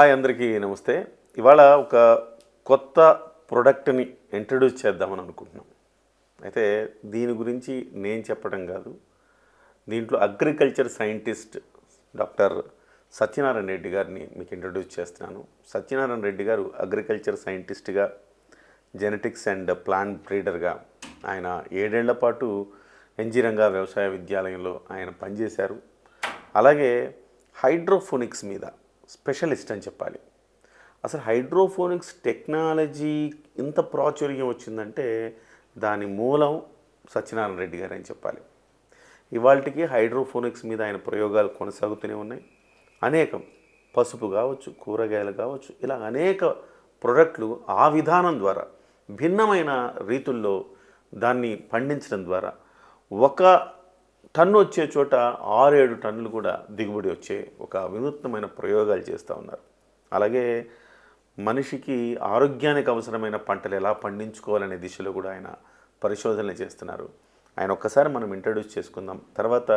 Hi అందరికీ నమస్తే. ఇవాళ ఒక కొత్త ప్రోడక్ట్ని ఇంట్రడ్యూస్ చేద్దామని అనుకుంటున్నాం. అయితే దీని గురించి నేను చెప్పడం కాదు. దీంట్లో agriculture scientist doctor Satyanarayana Reddy గారిని మీకు ఇంట్రడ్యూస్ చేస్తున్నాను. సత్యనారాయణ రెడ్డి గారు అగ్రికల్చర్ సైంటిస్ట్గా జెనెటిక్స్ అండ్ ప్లాంట్ బ్రీడర్గా ఆయన ఏడేళ్ళ పాటు ఎంజీరంగా వ్యవసాయ విద్యాలయంలో ఆయన పనిచేశారు. అలాగే హైడ్రోఫోనిక్స్ మీద స్పెషలిస్ట్ అని చెప్పాలి. అసలు హైడ్రోఫోనిక్స్ టెక్నాలజీ ఇంత ప్రాచుర్యం వచ్చిందంటే దాని మూలం సత్యనారాయణ రెడ్డి గారు అని చెప్పాలి. ఇవాళకి హైడ్రోఫోనిక్స్ మీద ఆయన ప్రయోగాలు కొనసాగుతూనే ఉన్నాయి. అనేకం పసుపు కావచ్చు కూరగాయలు కావచ్చు ఇలా అనేక ప్రొడక్ట్లు ఆ విధానం ద్వారా భిన్నమైన రీతుల్లో దాన్ని పండించడం ద్వారా ఒక టన్ను వచ్చే చోట ఆరేడు టన్నులు కూడా దిగుబడి వచ్చే ఒక వినూత్నమైన ప్రయోగాలు చేస్తూ ఉన్నారు. అలాగే మనిషికి ఆరోగ్యానికి అవసరమైన పంటలు ఎలా పండించుకోవాలనే దిశలో కూడా ఆయన పరిశోధనలు చేస్తున్నారు. ఆయన ఒక్కసారి మనం ఇంట్రడ్యూస్ చేసుకుందాం. తర్వాత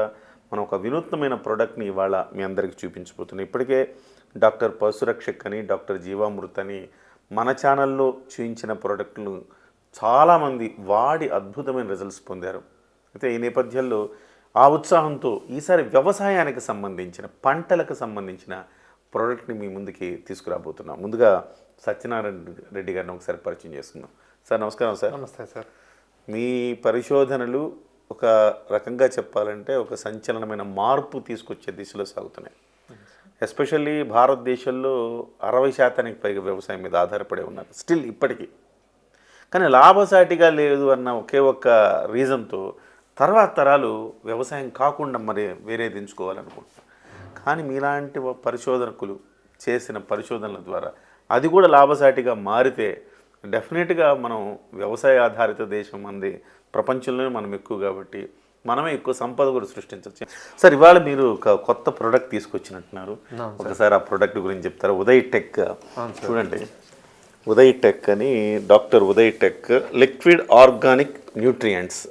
మనం ఒక వినూత్నమైన ప్రోడక్ట్ని ఇవాళ మీ అందరికీ చూపించబోతున్నాం. ఇప్పటికే డాక్టర్ పశురక్షక్ అని డాక్టర్ జీవామృత్ అని మన ఛానల్లో చూపించిన ప్రోడక్ట్లు చాలామంది వాడి అద్భుతమైన రిజల్ట్స్ పొందారు. అయితే ఈ నేపథ్యంలో ఆ ఉత్సాహంతో ఈసారి వ్యవసాయానికి సంబంధించిన పంటలకు సంబంధించిన ప్రోడక్ట్ని మీ ముందుకి తీసుకురాబోతున్నాం. ముందుగా సత్యనారాయణ రెడ్డి గారిని ఒకసారి పరిచయం చేసుకుందాం. సార్ నమస్కారం సార్. నమస్తే సార్. మీ పరిశోధనలు ఒక రకంగా చెప్పాలంటే ఒక సంచలనమైన మార్పు తీసుకొచ్చే దిశలో సాగుతున్నాయి. ఎస్పెషల్లీ భారతదేశంలో అరవై శాతానికి పైగా వ్యవసాయం మీద ఆధారపడి ఉన్నారు స్టిల్ ఇప్పటికీ. కానీ లాభసాటిగా లేదు అన్న ఒకే ఒక్క రీజన్తో తర్వాత తరాలు వ్యవసాయం కాకుండా మరి వేరేది ఎంచుకోవాలనుకుంటున్నారు కానీ మీలాంటి పరిశోధకులు చేసిన పరిశోధనల ద్వారా అది కూడా లాభసాటిగా మారితే డెఫినెట్గా మనం వ్యవసాయ ఆధారిత దేశం అంది ప్రపంచంలోనే మనం ఎక్కువ కాబట్టి మనమే ఎక్కువ సంపద కూడా సృష్టించవచ్చు. సార్ ఇవాళ మీరు ఒక కొత్త ప్రోడక్ట్ తీసుకొచ్చినట్టున్నారు. ఒకసారి ఆ ప్రోడక్ట్ గురించి చెప్తారా? ఉదయ్ టెక్. చూడండి. ఉదయ్ టెక్ అని doctor Uday tech liquid organic nutrients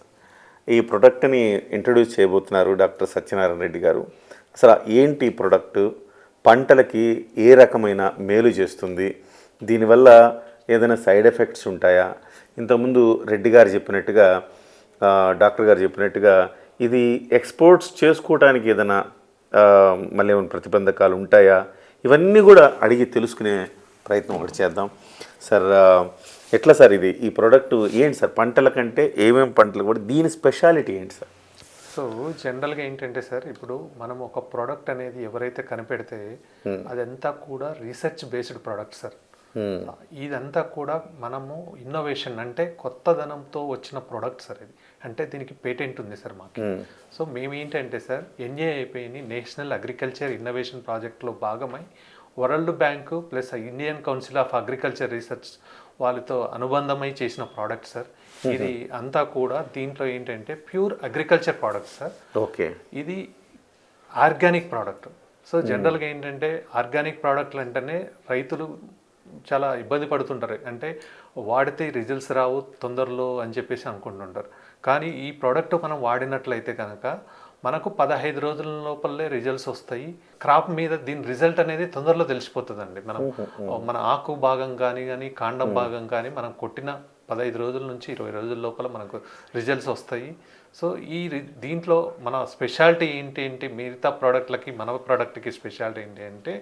ఈ ప్రోడక్ట్ని ఇంట్రడ్యూస్ చేయబోతున్నారు డాక్టర్ సత్యనారాయణ రెడ్డి గారు. అసలు ఏంటి ప్రొడక్ట్ ప్రోడక్ట్? పంటలకి ఏ రకమైన మేలు చేస్తుంది? దీనివల్ల ఏదైనా సైడ్ ఎఫెక్ట్స్ ఉంటాయా? ఇంతకుముందు రెడ్డి గారు చెప్పినట్టుగా డాక్టర్ గారు చెప్పినట్టుగా ఇది ఎక్స్పోర్ట్స్ చేసుకోవడానికి ఏదైనా మళ్ళీ ఏమైనా ప్రతిబంధకాలు ఉంటాయా? ఇవన్నీ కూడా అడిగి తెలుసుకునే ప్రయత్నం ఒకటి చేద్దాం. సార్ ఎట్లా సార్ ఇది? ఈ ప్రోడక్ట్ ఏంటి సార్? పంటల కంటే ఏమేమి పంటలు కూడా దీని స్పెషాలిటీ ఏంటి సార్? సో జనరల్గా ఏంటంటే సార్ ఇప్పుడు మనం ఒక ప్రోడక్ట్ అనేది ఎవరైతే కనిపెడితే అదంతా కూడా research based product sir. Hmm. ఇదంతా కూడా మనము ఇన్నోవేషన్ అంటే కొత్తదనంతో వచ్చిన ప్రోడక్ట్ సార్ ఇది. అంటే దీనికి పేటెంట్ ఉంది సార్ మాకు. సో మేము ఏంటంటే సార్ ఎన్ఏ అయిపోయి నేషనల్ అగ్రికల్చర్ ఇన్నోవేషన్ ప్రాజెక్ట్లో భాగమై World Bank plus Indian Council of Agriculture Research వాళ్ళతో అనుబంధమై చేసిన ప్రోడక్ట్ సార్ ఇది అంతా కూడా దీంట్లో ఏంటంటే pure agriculture product sir okay. ఇది ఆర్గానిక్ ప్రోడక్ట్ సో జనరల్గా ఏంటంటే ఆర్గానిక్ ప్రోడక్ట్లు అంటేనే రైతులు చాలా ఇబ్బంది పడుతుంటారు. అంటే వాడితే రిజల్ట్స్ రావు తొందరలో అని చెప్పేసి అనుకుంటుంటారు. కానీ ఈ ప్రోడక్ట్ మనం వాడినట్లయితే కనుక మనకు పదహైదు రోజుల లోపలే రిజల్ట్స్ వస్తాయి. క్రాప్ మీద దీని రిజల్ట్ అనేది తొందరలో తెలిసిపోతుందండి. మనం మన ఆకు భాగం కానీ కానీ కాండం భాగం కానీ మనం కొట్టిన పదహైదు రోజుల నుంచి ఇరవై రోజుల లోపల మనకు రిజల్ట్స్ వస్తాయి. సో ఈ దీంట్లో మన స్పెషాలిటీ ఏంటి ఏంటి మిగతా ప్రోడక్ట్లకి మన ప్రోడక్ట్కి స్పెషాలిటీ ఏంటి అంటే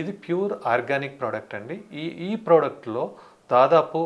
ఇది ప్యూర్ ఆర్గానిక్ ప్రోడక్ట్ అండి. ఈ ఈ ప్రోడక్ట్లో దాదాపు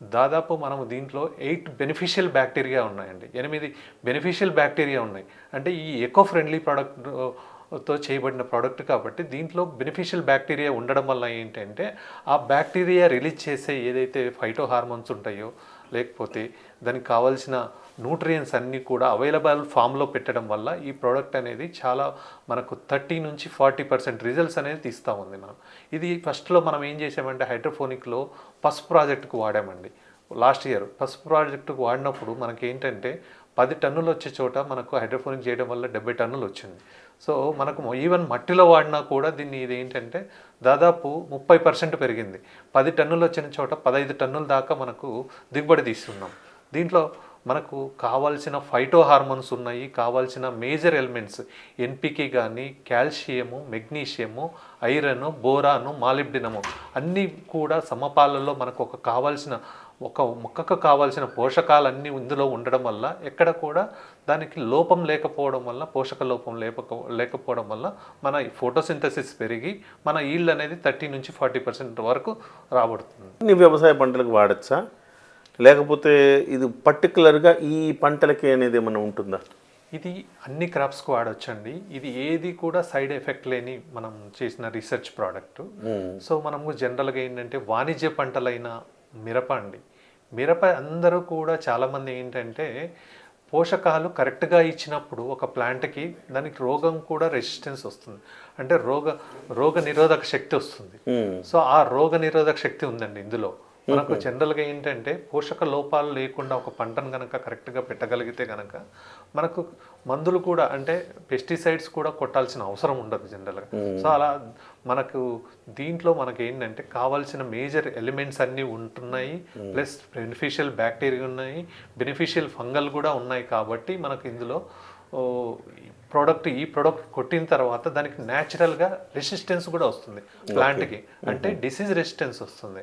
దాదాపు మనము దీంట్లో ఎయిట్ బెనిఫిషియల్ బ్యాక్టీరియా ఉన్నాయండి. ఎనిమిది బెనిఫిషియల్ బ్యాక్టీరియా ఉన్నాయి. అంటే ఈ ఎకో ఫ్రెండ్లీ ప్రోడక్ట్తో చేయబడిన ప్రోడక్ట్ కాబట్టి దీంట్లో బెనిఫిషియల్ బ్యాక్టీరియా ఉండడం వల్ల ఏంటంటే ఆ బ్యాక్టీరియా రిలీజ్ చేసే ఏదైతే ఫైటో హార్మోన్స్ ఉంటాయో లేకపోతే దానికి కావాల్సిన న్యూట్రియన్స్ అన్నీ కూడా అవైలబుల్ ఫామ్లో పెట్టడం వల్ల ఈ ప్రోడక్ట్ అనేది చాలా మనకు థర్టీ నుంచి ఫార్టీ పర్సెంట్ రిజల్ట్స్ అనేది తీస్తూ ఉంది మనం. ఇది ఫస్ట్లో మనం ఏం చేసామంటే హైడ్రోఫోనిక్లో పసుపు ప్రాజెక్టుకు వాడామండి. లాస్ట్ ఇయర్ పసుపు ప్రాజెక్టుకు వాడినప్పుడు మనకి ఏంటంటే పది టన్నులు వచ్చే చోట మనకు హైడ్రోఫోనిక్ చేయడం వల్ల డెబ్బై టన్నులు వచ్చింది. సో మనకు ఈవెన్ మట్టిలో వాడినా కూడా దీన్ని ఇది ఏంటంటే దాదాపు ముప్పై పర్సెంట్ పెరిగింది. పది టన్నులు వచ్చిన చోట పదహైదు టన్నుల దాకా మనకు దిగుబడి తీస్తున్నాం. దీంట్లో మనకు కావాల్సిన ఫైటో హార్మోన్స్ ఉన్నాయి కావాల్సిన మేజర్ ఎలిమెంట్స్ ఎన్పికే కానీ calcium magnesium iron boron molybdenum అన్నీ కూడా సమపాలలో మనకు ఒక కావాల్సిన ఒక మొక్కకు కావాల్సిన పోషకాలన్నీ ఇందులో ఉండడం వల్ల ఎక్కడ కూడా దానికి లోపం లేకపోవడం వల్ల పోషక లోపం లేపక లేకపోవడం వల్ల మన ఫోటోసింథసిస్ పెరిగి మన ఈల్డ్ అనేది థర్టీ నుంచి ఫార్టీ పర్సెంట్ వరకు రాబడుతుంది. వ్యవసాయ పంటలకు వాడచ్చా? లేకపోతే ఇది పర్టికులర్గా ఈ పంటలకి అనేది ఏమైనా ఉంటుందా? ఇది అన్ని క్రాప్స్కి వాడొచ్చండి. ఇది ఏది కూడా సైడ్ ఎఫెక్ట్ లేని మనం చేసిన రీసెర్చ్ ప్రోడక్ట్. సో మనము జనరల్గా ఏంటంటే వాణిజ్య పంటలైన మిరప అండి. మిరప అందరూ కూడా చాలామంది ఏంటంటే పోషకాలు కరెక్ట్గా ఇచ్చినప్పుడు ఒక ప్లాంట్కి దానికి రోగం కూడా రెసిస్టెన్స్ వస్తుంది. అంటే రోగ రోగ నిరోధక శక్తి వస్తుంది. సో ఆ రోగ నిరోధక శక్తి ఉందండి ఇందులో. మనకు జనరల్గా ఏంటంటే పోషక లోపాలు లేకుండా ఒక పంటను కనుక కరెక్ట్గా పెట్టగలిగితే కనుక మనకు మందులు కూడా అంటే పెస్టిసైడ్స్ కూడా కొట్టాల్సిన అవసరం ఉండదు జనరల్గా. సో అలా మనకు దీంట్లో మనకి ఏంటంటే కావాల్సిన మేజర్ ఎలిమెంట్స్ అన్నీ ఉంటున్నాయి. ప్లస్ బెనిఫిషియల్ బ్యాక్టీరియా ఉన్నాయి. బెనిఫిషియల్ ఫంగల్ కూడా ఉన్నాయి కాబట్టి మనకు ఇందులో ప్రోడక్ట్ ఈ ప్రోడక్ట్ కొట్టిన తర్వాత దానికి న్యాచురల్గా రెసిస్టెన్స్ కూడా వస్తుంది ప్లాంట్కి అంటే డిసీజ్ రెసిస్టెన్స్ వస్తుంది.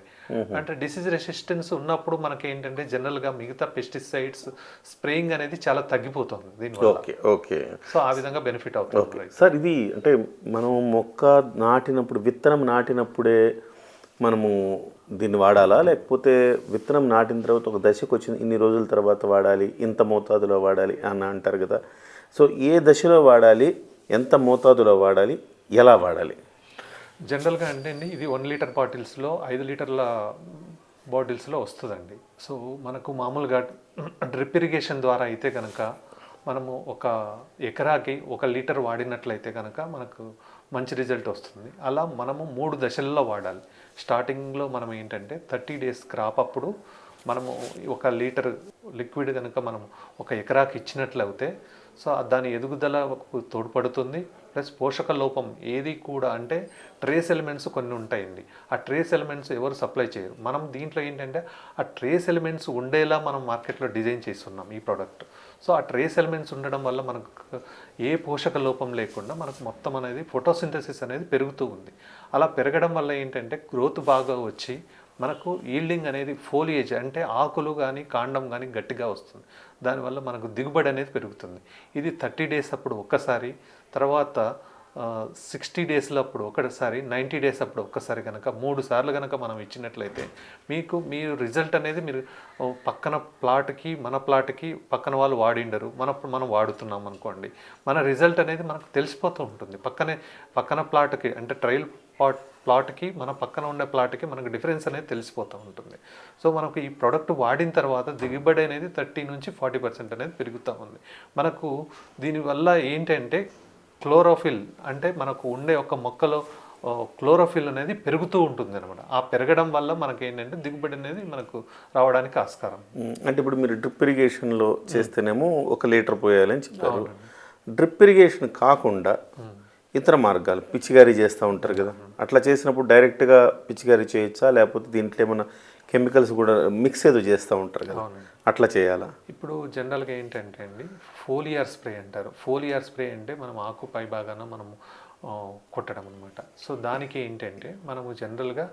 అంటే డిసీజ్ రెసిస్టెన్స్ ఉన్నప్పుడు మనకి ఏంటంటే జనరల్గా మిగతా పెస్టిసైడ్స్ స్ప్రేయింగ్ అనేది చాలా తగ్గిపోతుంది దీనివల్ల. ఓకే ఓకే సో ఆ విధంగా బెనిఫిట్ అవుతుంది. సార్ ఇది అంటే మనం మొక్క నాటినప్పుడు విత్తనం నాటినప్పుడే మనము దీన్ని వాడాలా? లేకపోతే విత్తనం నాటిన తర్వాత ఒక దశకు వచ్చిన ఇన్ని రోజుల తర్వాత వాడాలి ఇంత మోతాదులో వాడాలి అని అంటారు కదా. సో ఏ దశలో వాడాలి? ఎంత మోతాదులో వాడాలి? ఎలా వాడాలి? జనరల్గా అంటే అండి ఇది వన్ లీటర్ బాటిల్స్లో ఐదు లీటర్ల బాటిల్స్లో వస్తుందండి. సో మనకు మామూలుగా డ్రిప్ ఇరిగేషన్ ద్వారా అయితే కనుక మనము ఒక ఎకరాకి ఒక లీటర్ వాడినట్లయితే కనుక మనకు మంచి రిజల్ట్ వస్తుంది. అలా మనము మూడు దశల్లో వాడాలి. స్టార్టింగ్లో మనం ఏంటంటే థర్టీ డేస్ క్రాప్ అప్పుడు మనము ఒక లీటర్ లిక్విడ్ కనుక మనం ఒక ఎకరాకి ఇచ్చినట్లయితే సో దాని ఎదుగుదలకు తోడ్పడుతుంది. ప్లస్ పోషక లోపం ఏది కూడా అంటే ట్రేస్ ఎలిమెంట్స్ కొన్ని ఉంటాయండి. ఆ ట్రేస్ ఎలిమెంట్స్ ఎవరు సప్లై చేయరు. మనం దీంట్లో ఏంటంటే ఆ ట్రేస్ ఎలిమెంట్స్ ఉండేలా మనం మార్కెట్లో డిజైన్ చేస్తున్నాం ఈ ప్రోడక్ట్. సో ఆ ట్రేస్ ఎలిమెంట్స్ ఉండడం వల్ల మనకు ఏ పోషక లోపం లేకుండా మనకు మొత్తం అనేది ఫోటోసింథసిస్ అనేది పెరుగుతూ ఉంది. అలా పెరగడం వల్ల ఏంటంటే గ్రోత్ బాగా వచ్చి మనకు ఈల్డింగ్ అనేది ఫోలియేజ్ అంటే ఆకులు కానీ కాండం కానీ గట్టిగా వస్తుంది. దానివల్ల మనకు దిగుబడి అనేది పెరుగుతుంది. ఇది థర్టీ డేస్ అప్పుడు ఒక్కసారి తర్వాత సిక్స్టీ డేస్లో అప్పుడు ఒకసారి నైంటీ డేస్ అప్పుడు ఒక్కసారి కనుక మూడు సార్లు కనుక మనం ఇచ్చినట్లయితే మీకు మీరు రిజల్ట్ అనేది మీరు పక్కన ప్లాట్కి మన ప్లాట్కి పక్కన వాళ్ళు వాడిండరు. మన మనం వాడుతున్నాం అనుకోండి. మన రిజల్ట్ అనేది మనకు తెలిసిపోతూ ఉంటుంది. పక్కనే పక్కన ప్లాట్కి అంటే ట్రయల్ ప్లాట్ ప్లాట్కి మన పక్కన ఉండే ప్లాట్కి మనకు డిఫరెన్స్ అనేది తెలిసిపోతూ ఉంటుంది. సో మనకు ఈ ప్రోడక్ట్ వాడిన తర్వాత దిగుబడి అనేది థర్టీ నుంచి ఫార్టీ పర్సెంట్ అనేది పెరుగుతూ ఉంది. మనకు దీనివల్ల ఏంటంటే క్లోరోఫిల్ అంటే మనకు ఉండే ఒక మొక్కలో క్లోరోఫిల్ అనేది పెరుగుతూ ఉంటుంది అనమాట ఆ పెరగడం వల్ల మనకి ఏంటంటే దిగుబడి అనేది మనకు రావడానికి ఆస్కారం. అంటే ఇప్పుడు మీరు డ్రిప్ ఇరిగేషన్లో చేస్తేనేమో ఒక లీటర్ పోయాలని చెప్పారు. డ్రిప్ ఇరిగేషన్ కాకుండా ఇతర మార్గాలు పిచ్చిగారి చేస్తూ ఉంటారు కదా. అట్లా చేసినప్పుడు డైరెక్ట్గా పిచ్చిగారి చేయొచ్చా? లేకపోతే దీంట్లో ఏమైనా కెమికల్స్ కూడా మిక్స్ ఏదో చేస్తూ ఉంటారు కదా. అట్లా చేయాలా? ఇప్పుడు జనరల్గా ఏంటంటే అండి ఫోలియార్ స్ప్రే అంటారు. ఫోలియార్ స్ప్రే అంటే మనం ఆకు పై భాగాన మనం ఆ, కొట్టడం అనమాట సో దానికి ఏంటంటే మనము జనరల్గా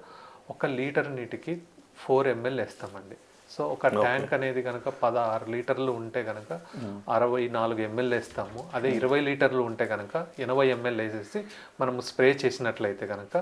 ఒక లీటర్ నీటికి ఫోర్ ఎంఎల్ వేస్తామండి. సో ఒక ట్యాంక్ అనేది కనుక పదహారు లీటర్లు ఉంటే కనుక అరవై నాలుగు ఎంఎల్ వేస్తాము. అదే ఇరవై లీటర్లు ఉంటే కనుక ఎనభై ఎంఎల్ వేసేసి మనము స్ప్రే చేసినట్లయితే కనుక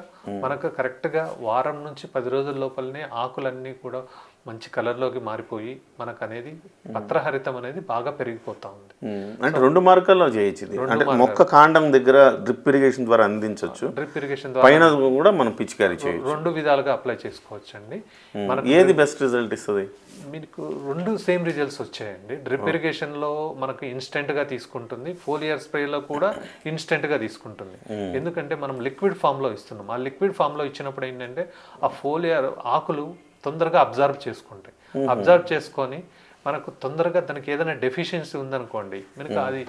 మనకు కరెక్ట్గా వారం నుంచి పది రోజుల లోపలనే ఆకులన్నీ కూడా మంచి కలర్లోకి మారిపోయి మనకు అనేది పత్రహరితం అనేది బాగా పెరిగిపోతా ఉంది. ఉమ్, అంటే రెండు మార్గాల్లో చేయొచ్చు అంటే మొక్క కాండం దగ్గర డ్రిప్ ఇరిగేషన్ ద్వారా అందించవచ్చు డ్రిప్ ఇరిగేషన్ ద్వారా పైన కూడా మనం పిచికారీ చేయొచ్చు. రెండు విధాలుగా అప్లై చేసుకోవచ్చు అండి ఉమ్, ఏది బెస్ట్ రిజల్ట్ ఇస్తుంది? మీకు రెండు సేమ్ రిజల్ట్స్ వచ్చాయండి. డ్రిప్ ఇరిగేషన్లో మనకు ఇన్స్టెంట్గా తీసుకుంటుంది. ఫోలియర్ స్ప్రేలో కూడా ఇన్స్టెంట్గా తీసుకుంటుంది. ఎందుకంటే మనం లిక్విడ్ ఫామ్లో ఇస్తున్నాం. ఆ లిక్విడ్ ఫామ్లో ఇచ్చినప్పుడు ఏంటంటే ఆ ఫోలియర్ ఆకులు తొందరగా అబ్జర్వ్ చేసుకుంటాయి. అబ్జర్వ్ చేసుకొని మనకు తొందరగా దానికి ఏదైనా డెఫిషియన్సీ ఉందనుకోండి మనకు అది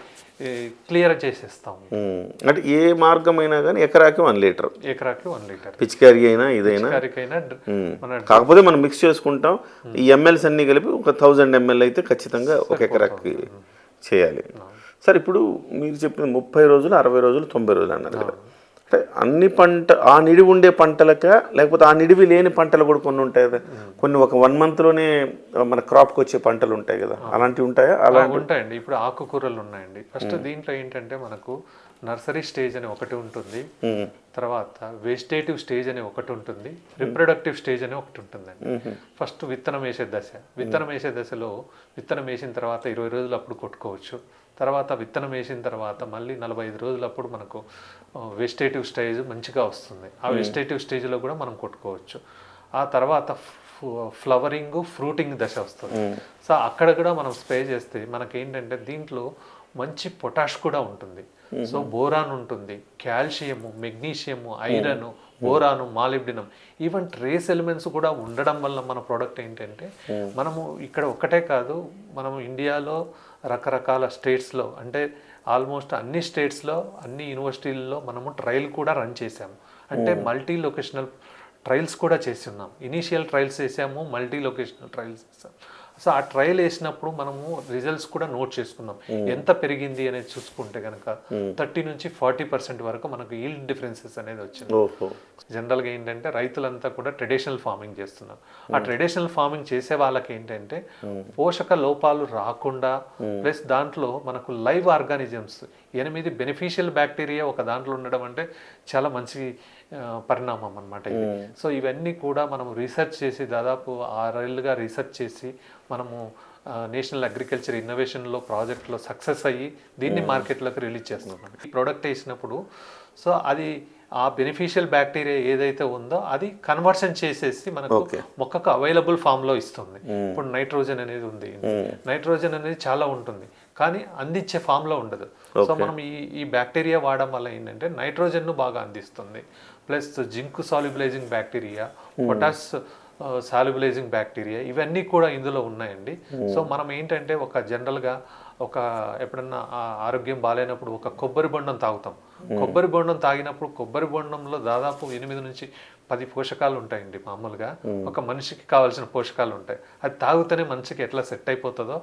క్లియర్ చేసేస్తాం. అంటే ఏ మార్గమైనా కానీ ఎకరాకి వన్ లీటర్. ఎకరాకి వన్ లీటర్. పిచికారీ అయినా ఇదైనా. కాకపోతే మనం మిక్స్ చేసుకుంటాం. ఈ ఎంఎల్స్ అన్ని కలిపి ఒక థౌజండ్ ఎంఎల్ అయితే ఖచ్చితంగా ఒక ఎకరాకి చేయాలి. సార్ ఇప్పుడు మీరు చెప్పిన ముప్పై రోజులు అరవై రోజులు తొంభై రోజులు అన్నారు కదా. అంటే అన్ని పంట ఆ నిడివి ఉండే పంటలకా లేకపోతే ఆ నిడివి లేని పంటలు కూడా కొన్ని ఉంటాయి కదా. కొన్ని ఒక వన్ మంత్లోనే మన క్రాప్కి వచ్చే పంటలు ఉంటాయి కదా. అలాంటివి ఉంటాయా? అలా ఉంటాయండి. ఇప్పుడు ఆకుకూరలు ఉన్నాయండి. ఫస్ట్ దీంట్లో ఏంటంటే మనకు నర్సరీ స్టేజ్ అని ఒకటి ఉంటుంది. తర్వాత వెజిటేటివ్ స్టేజ్ అని ఒకటి ఉంటుంది. రిప్రొడక్టివ్ స్టేజ్ అని ఒకటి ఉంటుందండి. ఫస్ట్ విత్తనం వేసే దశ. విత్తనం వేసే దశలో విత్తనం వేసిన తర్వాత ఇరవై రోజులు అప్పుడు కొట్టుకోవచ్చు. తర్వాత విత్తనం వేసిన తర్వాత మళ్ళీ నలభై ఐదు రోజులు అప్పుడు మనకు వెజిటేటివ్ స్టేజ్ మంచిగా వస్తుంది. ఆ వెజిటేటివ్ స్టేజ్లో కూడా మనం కొట్టుకోవచ్చు. ఆ తర్వాత ఫ్లవరింగ్ ఫ్రూటింగ్ దశ వస్తుంది. సో అక్కడ కూడా మనం స్ప్రే చేస్తే మనకేంటంటే దీంట్లో మంచి పొటాష్ కూడా ఉంటుంది. సో బోరాన్ ఉంటుంది calcium magnesium iron boron molybdenum. Even trace elements కూడా ఉండడం వల్ల మన ప్రోడక్ట్ ఏంటంటే మనము ఇక్కడ ఒక్కటే కాదు మనము ఇండియాలో రకరకాల స్టేట్స్లో అంటే ఆల్మోస్ట్ అన్ని స్టేట్స్లో అన్ని యూనివర్సిటీల్లో మనము ట్రయల్ కూడా రన్ చేసాము అంటే మల్టీ లొకేషనల్ ట్రయల్స్ కూడా చేసి ఉన్నాం. ఇనీషియల్ ట్రయల్స్ చేసాము మల్టీ లొకేషనల్ ట్రయల్స్ చేసాం. సో ఆ ట్రయల్ వేసినప్పుడు మనము రిజల్ట్స్ కూడా నోట్ చేసుకున్నాం ఎంత పెరిగింది అనేది చూసుకుంటే కనుక థర్టీ నుంచి ఫార్టీ పర్సెంట్ వరకు మనకు ఈల్డ్ డిఫరెన్సెస్ అనేది వచ్చింది. జనరల్గా ఏంటంటే రైతులంతా కూడా ట్రెడిషనల్ ఫార్మింగ్ చేస్తున్నారు. ఆ ట్రెడిషనల్ ఫార్మింగ్ చేసే వాళ్ళకి ఏంటంటే పోషక లోపాలు రాకుండా ప్లస్ దాంట్లో మనకు లైవ్ ఆర్గానిజమ్స్ ఎనిమిది బెనిఫిషియల్ బ్యాక్టీరియా ఒక దాంట్లో ఉండడం అంటే చాలా మంచి పరిణామం అనమాట ఇది. సో ఇవన్నీ కూడా మనం రీసెర్చ్ చేసి దాదాపు ఆరేళ్ళుగా రీసెర్చ్ చేసి మనము నేషనల్ అగ్రికల్చర్ ఇన్నోవేషన్లో ప్రాజెక్ట్లో సక్సెస్ అయ్యి దీన్ని మార్కెట్లోకి రిలీజ్ చేస్తున్నాం. ఈ ప్రోడక్ట్ వేసినప్పుడు సో అది ఆ బెనిఫిషియల్ బ్యాక్టీరియా ఏదైతే ఉందో అది కన్వర్షన్ చేసేసి మనకు మొక్కకు అవైలబుల్ ఫామ్లో ఇస్తుంది. ఇప్పుడు నైట్రోజన్ అనేది ఉంది. నైట్రోజన్ అనేది చాలా ఉంటుంది. కానీ అందించే ఫామ్లో ఉండదు. సో మనం ఈ ఈ బ్యాక్టీరియా వాడడం వల్ల ఏంటంటే నైట్రోజన్ను బాగా అందిస్తుంది. Plus zinc solubilizing bacteria potash solubilizing bacteria ఇవన్నీ కూడా ఇందులో ఉన్నాయండి. సో మనం ఏంటంటే ఒక జనరల్గా ఒక ఎప్పుడన్నా ఆ ఆరోగ్యం బాగాలేనప్పుడు ఒక కొబ్బరి బొండం తాగుతాం. కొబ్బరి బొండం తాగినప్పుడు కొబ్బరి బొండంలో దాదాపు ఎనిమిది నుంచి పది పోషకాలు ఉంటాయండి మామూలుగా ఒక మనిషికి కావాల్సిన పోషకాలు ఉంటాయి అది తాగితేనే మనిషికి ఎట్లా సెట్ అయిపోతుందో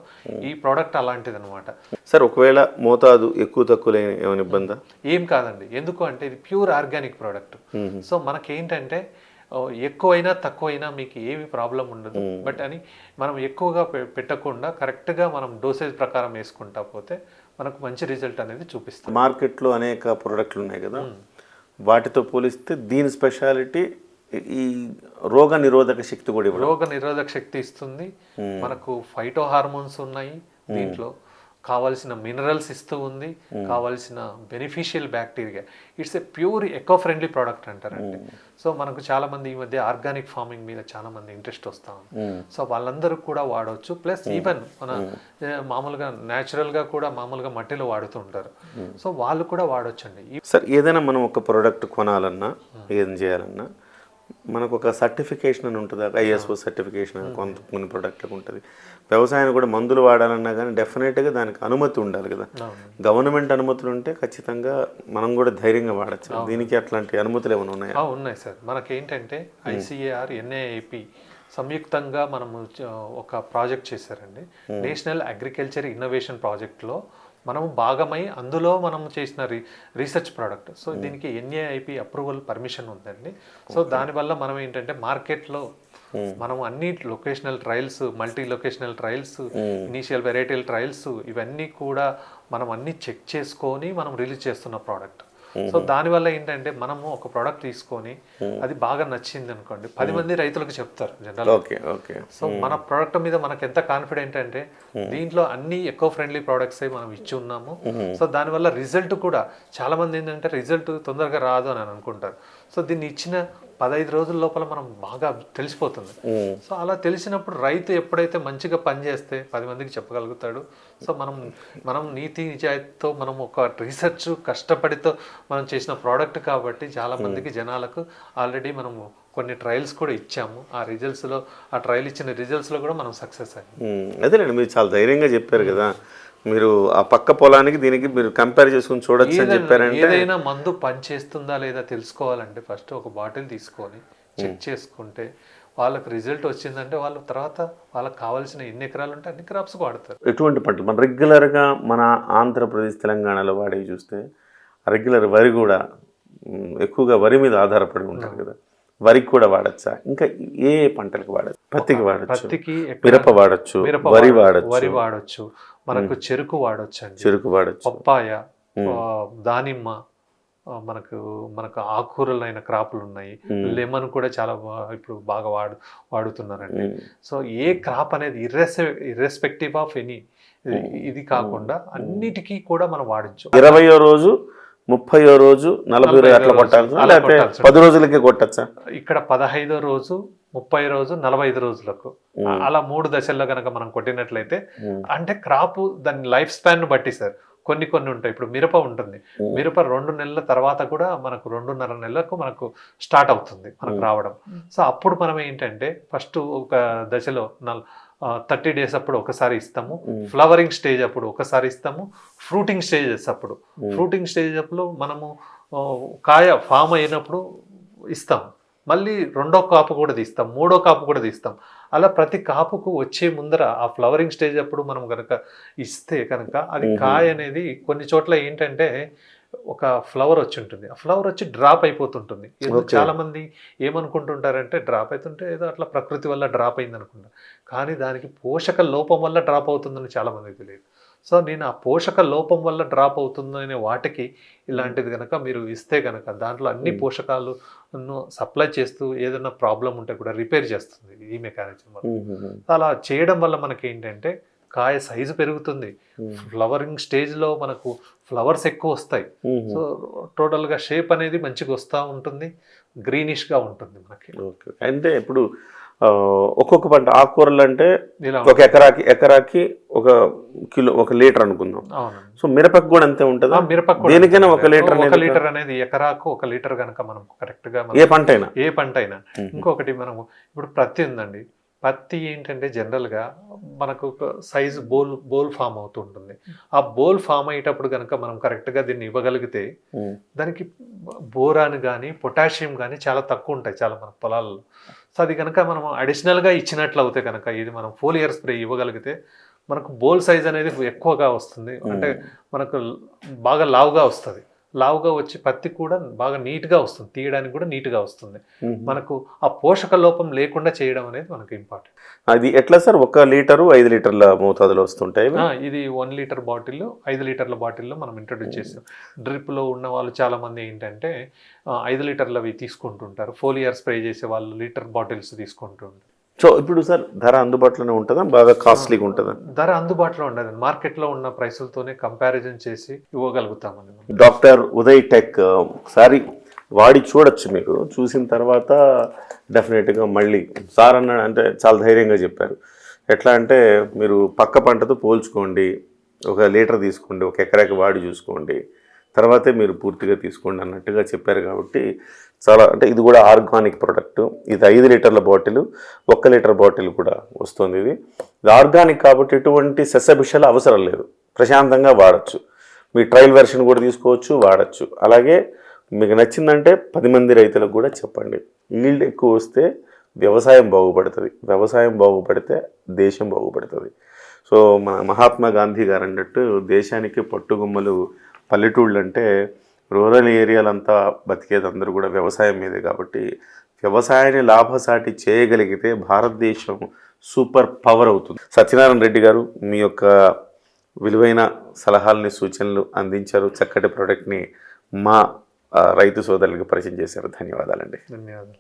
ఈ ప్రోడక్ట్ అలాంటిది అనమాట సార్ ఒకవేళ మోతాదు ఎక్కువ తక్కువ ఏమైనా ఇబ్బందా? ఏం కాదండి. ఎందుకు అంటే ఇది ప్యూర్ ఆర్గానిక్ ప్రోడక్ట్. సో మనకేంటంటే ఎక్కువైనా తక్కువైనా మీకు ఏమి ప్రాబ్లం ఉండదు. బట్ అని మనం ఎక్కువగా పె- పెట్టకుండా కరెక్ట్గా మనం డోసేజ్ ప్రకారం వేసుకుంటా పోతే మనకు మంచి రిజల్ట్ అనేది చూపిస్తుంది. మార్కెట్లో అనేక ప్రోడక్ట్లు ఉన్నాయి కదా. వాటితో పోలిస్తే దీని స్పెషాలిటీ ఈ రోగ నిరోధక శక్తి కూడా రోగ నిరోధక శక్తి ఇస్తుంది. మనకు ఫైటో హార్మోన్స్ ఉన్నాయి దీంట్లో. కావాల్సిన మినరల్స్ ఇస్తూ ఉంది కావాల్సిన beneficial bacteria. It's a pure eco friendly product అంటారండి సో మనకు చాలా మంది ఈ మధ్య ఆర్గానిక్ ఫార్మింగ్ మీద చాలా మంది ఇంట్రెస్ట్ వస్తా ఉంది. సో వాళ్ళందరూ కూడా వాడవచ్చు ప్లస్ ఈవెన్ మన మామూలుగా natural గా కూడా మామూలుగా మట్టిలో వాడుతూ ఉంటారు. సో వాళ్ళు కూడా వాడొచ్చండి. సార్ ఏదైనా మనం ఒక ప్రోడక్ట్ కొనాలన్నా ఏం చేయాలన్నా మనకు ఒక సర్టిఫికేషన్ అని ఉంటుంది ఐఎస్ఓ సర్టిఫికేషన్ కొంత కొన్ని ప్రోడక్ట్లకు ఉంటుంది. వ్యవసాయాన్ని కూడా మందులు వాడాలన్నా కానీ డెఫినెట్గా దానికి అనుమతి ఉండాలి కదా. గవర్నమెంట్ అనుమతులు ఉంటే ఖచ్చితంగా మనం కూడా ధైర్యంగా వాడచ్చు. దీనికి అట్లాంటి అనుమతులు ఏమైనా ఉన్నాయా? ఉన్నాయి సార్. మనకేంటంటే ఐసిఏఆర్ ఎన్ఏఐపి సంయుక్తంగా మనము ఒక ప్రాజెక్ట్ చేశారండి. నేషనల్ అగ్రికల్చర్ ఇన్నోవేషన్ ప్రాజెక్ట్లో మనము భాగమై అందులో మనం చేసిన రీ రీసెర్చ్ ప్రోడక్ట్ సో దీనికి ఎన్ఏఐపి అప్రూవల్ పర్మిషన్ ఉందండి. సో దానివల్ల మనం ఏంటంటే మార్కెట్లో మనం అన్ని locational trials multi locational trials initial వెరైటీల trials ఇవన్నీ కూడా మనం అన్ని చెక్ చేసుకొని మనం రిలీజ్ చేస్తున్న ప్రోడక్ట్ సో దానివల్ల ఏంటంటే మనము ఒక ప్రోడక్ట్ తీసుకొని అది బాగా నచ్చింది అనుకోండి. పది మంది రైతులకు చెప్తారు జనరల్ ఓకే ఓకే. సో మన ప్రోడక్ట్ మీద మనకు ఎంత కాన్ఫిడెంట్ అంటే దీంట్లో అన్ని ఎకో ఫ్రెండ్లీ ప్రోడక్ట్స్ మనం ఇచ్చి ఉన్నాము. సో దానివల్ల రిజల్ట్ కూడా చాలా మంది ఏంటంటే రిజల్ట్ తొందరగా రాదు అని అనుకుంటారు. సో దీన్ని ఇచ్చిన పదహైదు రోజుల లోపల మనం బాగా తెలిసిపోతుంది. సో అలా తెలిసినప్పుడు రైతు ఎప్పుడైతే మంచిగా పనిచేస్తే పది మందికి చెప్పగలుగుతాడు. సో మనం మనం నీతి నిజాయితీతో మనం ఒక రీసెర్చ్ కష్టపడితో మనం చేసిన ప్రోడక్ట్ కాబట్టి చాలా మందికి జనాలకు ఆల్రెడీ మనము కొన్ని ట్రయల్స్ కూడా ఇచ్చాము. ఆ రిజల్ట్స్లో ఆ ట్రయల్ ఇచ్చిన రిజల్ట్స్లో కూడా మనం సక్సెస్ అయ్యాం. ఉమ్, అదేలేండి మీరు చాలా ధైర్యంగా చెప్పారు కదా. మీరు ఆ పక్క పొలానికి దీనికి మీరు కంపేర్ చేసుకుని చూడొచ్చు అని చెప్పారంటే ఏదైనా మందు పనిచేస్తుందా లేదా తెలుసుకోవాలంటే ఫస్ట్ ఒక బాటిల్ తీసుకొని చెక్ చేసుకుంటే వాళ్ళకి రిజల్ట్ వచ్చిందంటే వాళ్ళు తర్వాత వాళ్ళకి కావాల్సిన ఎన్ని ఎకరాలు ఉంటే అన్ని క్రాప్స్ వాడతారు. ఎటువంటి పంటలు మన రెగ్యులర్గా మన ఆంధ్రప్రదేశ్ తెలంగాణలో వాడేవి చూస్తే రెగ్యులర్ వరి కూడా ఎక్కువగా వరి మీద ఆధారపడి ఉంటారు కదా. వరికి కూడా వాడచ్చా? ఇంకా ఏ ఏ పంటలకు వాడచ్చు పత్తికి వాడచ్చు పత్తికి మిరప వాడచ్చు మిరప వరి వాడచ్చు. వరి వాడొచ్చు. మనకు చెరుకు వాడొచ్చు అండి చెరుకు వాడచ్చు. పప్పాయ దానిమ్మ మనకు మనకు ఆకుకూరలైన క్రాపులు ఉన్నాయి లెమన్ కూడా చాలా ఇప్పుడు బాగా వాడు వాడుతున్నారండి. సో ఏ క్రాప్ అనేది ఇర్రెస్ ఇర్రెస్పెక్టివ్ ఆఫ్ ఎనీ ఇది కాకుండా అన్నిటికీ కూడా మనం వాడచ్చు ఇరవయో రోజు ముప్పయో రోజు నలభై అట్లా రోజు. కొట్టాల్సి అలా లేకపోతే పది రోజులకే కొట్టచ్చా? ఇక్కడ పదహైదో రోజు ముప్పై రోజు నలభై ఐదు రోజులకు అలా మూడు దశల్లో కనుక మనం కొట్టినట్లయితే. అంటే క్రాప్ దాని లైఫ్ స్పాన్ బట్టి సార్ కొన్ని కొన్ని ఉంటాయి. ఇప్పుడు మిరప ఉంటుంది. మిరప రెండు నెలల తర్వాత కూడా మనకు రెండున్నర నెలలకు మనకు స్టార్ట్ అవుతుంది మనకు రావడం. సో అప్పుడు మనం ఏంటంటే ఫస్ట్ ఒక దశలో నల్ థర్టీ డేస్ అప్పుడు ఒకసారి ఇస్తాము. ఫ్లవరింగ్ స్టేజ్ అప్పుడు ఒకసారి ఇస్తాము. ఫ్రూటింగ్ స్టేజెస్ అప్పుడు. ఫ్రూటింగ్ స్టేజ్ అప్పుడు మనము కాయ ఫామ్ అయినప్పుడు ఇస్తాం. మళ్ళీ రెండో కాపు కూడా తీస్తాం. మూడో కాపు కూడా తీస్తాం. అలా ప్రతి కాపుకు వచ్చే ముందర ఆ ఫ్లవరింగ్ స్టేజ్ అప్పుడు మనం కనుక ఇస్తే కనుక అది కాయ అనేది కొన్ని చోట్ల ఏంటంటే ఒక ఫ్లవర్ వచ్చి ఉంటుంది. ఆ ఫ్లవర్ వచ్చి డ్రాప్ అయిపోతుంటుంది. చాలా మంది ఏమనుకుంటుంటారంటే డ్రాప్ అవుతుంటే ఏదో అట్లా ప్రకృతి వల్ల డ్రాప్ అయింది అనుకుంటారు కానీ దానికి పోషక లోపం వల్ల డ్రాప్ అవుతుందని చాలా మందికి తెలియదు. సో నేను ఆ పోషక లోపం వల్ల డ్రాప్ అవుతుందనే వాటికి ఇలాంటిది కనుక మీరు ఇస్తే కనుక దాంట్లో అన్ని పోషకాలు సప్లై చేస్తూ ఏదైనా ప్రాబ్లం ఉంటే కూడా రిపేర్ చేస్తుంది ఈ మెకానిజం. అలా చేయడం వల్ల మనకి ఏంటంటే కాయ సైజు పెరుగుతుంది. ఫ్లవరింగ్ స్టేజ్లో మనకు ఫ్లవర్స్ ఎక్కువ వస్తాయి. సో టోటల్గా షేప్ అనేది మంచిగా వస్తూ ఉంటుంది. గ్రీనిష్గా ఉంటుంది మనకి. ఓకే అంటే ఇప్పుడు ఒక్కొక్క పంట ఆకుకూరలు అంటే ఒక ఎకరాకి ఎకరాకి ఒక కిలో ఒక లీటర్ అనుకుందాం. సో మిరపకు కూడా అంతే ఉంటుందా? మిరపకు దేనికైనా ఒక. లీటర్ ఒక లీటర్ అనేది ఎకరాకు ఒక లీటర్ కనుక మనం కరెక్ట్గా ఏ పంట అయినా ఏ పంట అయినా ఇంకొకటి మనము ఇప్పుడు పత్తి ఉందండి. పత్తి ఏంటంటే జనరల్గా మనకు ఒక సైజు బోల్ బోల్ ఫామ్ అవుతుంటుంది. ఆ బోల్ ఫామ్ అయ్యేటప్పుడు కనుక మనం కరెక్ట్గా దీన్ని ఇవ్వగలిగితే దానికి బోరాన్ కానీ పొటాషియం కానీ చాలా తక్కువ ఉంటాయి చాలా మన పొలాల్లో. సో అది కనుక మనం అడిషనల్గా ఇచ్చినట్లు అవుతే కనుక ఇది మనం ఫోలియర్ స్ప్రే ఇవ్వగలిగితే మనకు బోల్ సైజ్ అనేది ఎక్కువగా వస్తుంది. అంటే మనకు బాగా లావుగా వస్తుంది. లావుగా వచ్చి పత్తి కూడా బాగా నీట్గా వస్తుంది. తీయడానికి కూడా నీట్గా వస్తుంది. మనకు ఆ పోషక లోపం లేకుండా చేయడం అనేది మనకు ఇంపార్టెంట్ అది ఎట్లా సార్? ఒక లీటరు ఐదు లీటర్ల మోతాదులో వస్తుంటాయి? ఇది వన్ లీటర్ బాటిల్ ఐదు లీటర్ల బాటిల్లో మనం ఇంట్రొడ్యూస్ చేసాం. డ్రిప్లో ఉన్న వాళ్ళు చాలా మంది ఏంటంటే ఐదు లీటర్లు అవి తీసుకుంటుంటారు. ఫోలియర్ స్ప్రే చేసే వాళ్ళు లీటర్ బాటిల్స్ తీసుకుంటుంటారు. సో ఇప్పుడు సార్ ధర అందుబాటులోనే ఉంటుందా? బాగా కాస్ట్లీగా ఉంటుందా? ధర అందుబాటులో ఉండదు మార్కెట్లో ఉన్న ప్రైసులతోనే కంపారిజన్ చేసి ఇవ్వగలుగుతామని మనం. డాక్టర్ ఉదయ్ టెక్ ఒకసారి వాడి చూడొచ్చు మీరు చూసిన తర్వాత డెఫినెట్గా మళ్ళీ సార్ అన్నాడు అంటే చాలా ధైర్యంగా చెప్పారు. ఎట్లా అంటే మీరు పక్క పంటతో పోల్చుకోండి. ఒక లీటర్ తీసుకోండి ఒక ఎకరాకి వాడి చూసుకోండి. తర్వాతే మీరు పూర్తిగా తీసుకోండి అన్నట్టుగా చెప్పారు కాబట్టి చాలా అంటే ఇది కూడా ఆర్గానిక్ ప్రోడక్ట్. ఇది ఐదు లీటర్ల బాటిల్ ఒక్క లీటర్ బాటిల్ కూడా వస్తుంది ఇది. ఇది ఆర్గానిక్ కాబట్టి ఎటువంటి సస్యభిషాలు అవసరం లేదు. ప్రశాంతంగా వాడచ్చు. మీ ట్రయల్ వెర్షన్ కూడా తీసుకోవచ్చు వాడచ్చు. అలాగే మీకు నచ్చిందంటే పది మంది రైతులకు కూడా చెప్పండి. ఈల్డ్ ఎక్కువ వస్తే వ్యవసాయం బాగుపడుతుంది. వ్యవసాయం బాగుపడితే దేశం బాగుపడుతుంది. సో మన మహాత్మా గాంధీ గారు అన్నట్టు దేశానికి పట్టుగుమ్మలు పల్లెటూళ్ళు అంటే రూరల్ ఏరియాలంతా బతికేది అందరూ కూడా వ్యవసాయం మీదే కాబట్టి వ్యవసాయాన్ని లాభసాటి చేయగలిగితే భారతదేశం సూపర్ పవర్ అవుతుంది. సత్యనారాయణ రెడ్డి గారు మీ యొక్క విలువైన సలహాలని సూచనలు అందించారు. చక్కటి ప్రోడక్ట్ని మా రైతు సోదరులకు పరిచయం చేశారు. ధన్యవాదాలండి. ధన్యవాదాలు.